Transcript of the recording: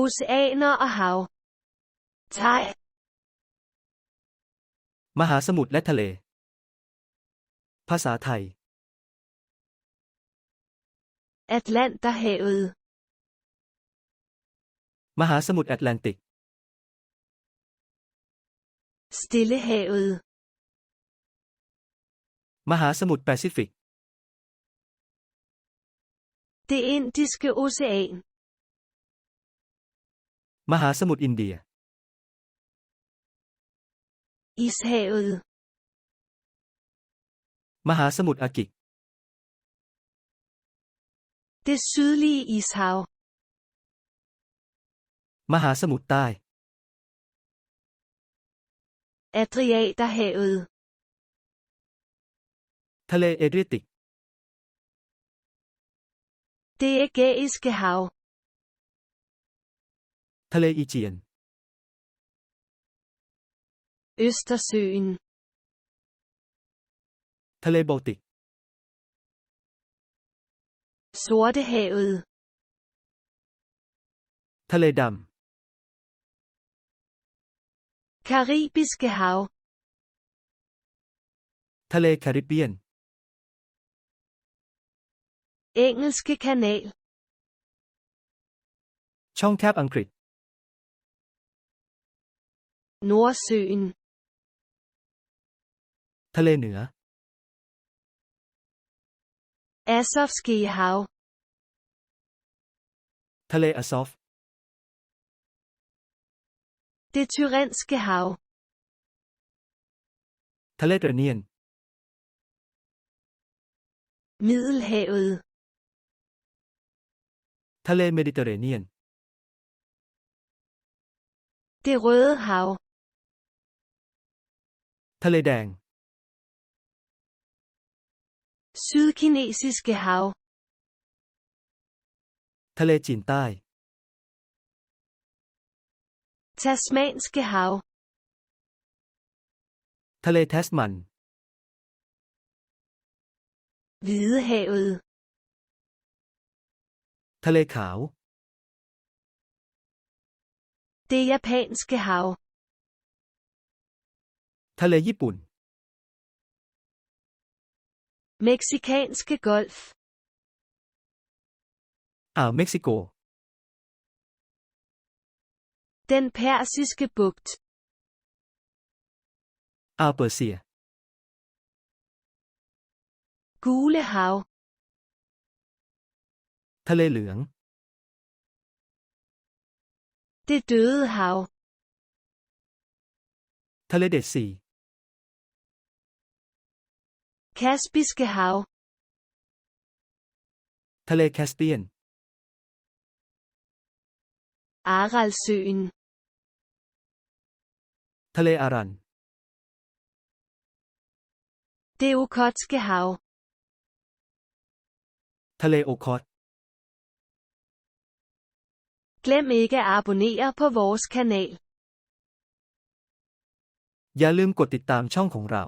Oceaner og hav. Thai. มหาสมุทรและทะเล ภาษาไทย Atlanterhavet. มหาสมุทรแอตแลนติก Stillehavet. มหาสมุทรแปซิฟิก Det Indiske Ocean. มหาสมุทรอินเดีย Ishavet. มหาสมุทรอาร์กติก Det sydlige ishav. มหาสมุทรใต้ Adriaterhavet. ทะเลเอเดรียติก Det Ægæiske hav. ทะเลอีเจียน Østersøen. ทะเลบอลติก Sortehavet. ทะเลด Karibiske hav. ำ ทะเลแคริบเบียน Engelske kanal. ช่องแคบอังกฤษ Nordsøen. Thale Nør hav Thale Azov Det Tyrenske hav. Thale Dønien Middelhavet. Thale Mediterranean Det Røde Hav. ทะเลแดง Sydkinesiske hav. ทะเลจีนใต้ Tasmanske hav. ทะเลแทสมัน Hvidehavet. ทะเลขาว Det Japanske hav. ทะเลญี่ปุ่น Mexicanske golf. อ่าวเม็กซิโก Den persiske bugt. อ่าวเปอร์เซีย Gule hav. ทะเลเหลือง Det døde hav. ทะเลเดดซี Kaspiske hav. ทะเลแคสเปียน Aralsøen. ทะเลอารัน Det Okotske hav. ทะเลโอคอต Glem ikke at abonnere på vores kanal. อย่าลืมกดติดตามช่องของเรา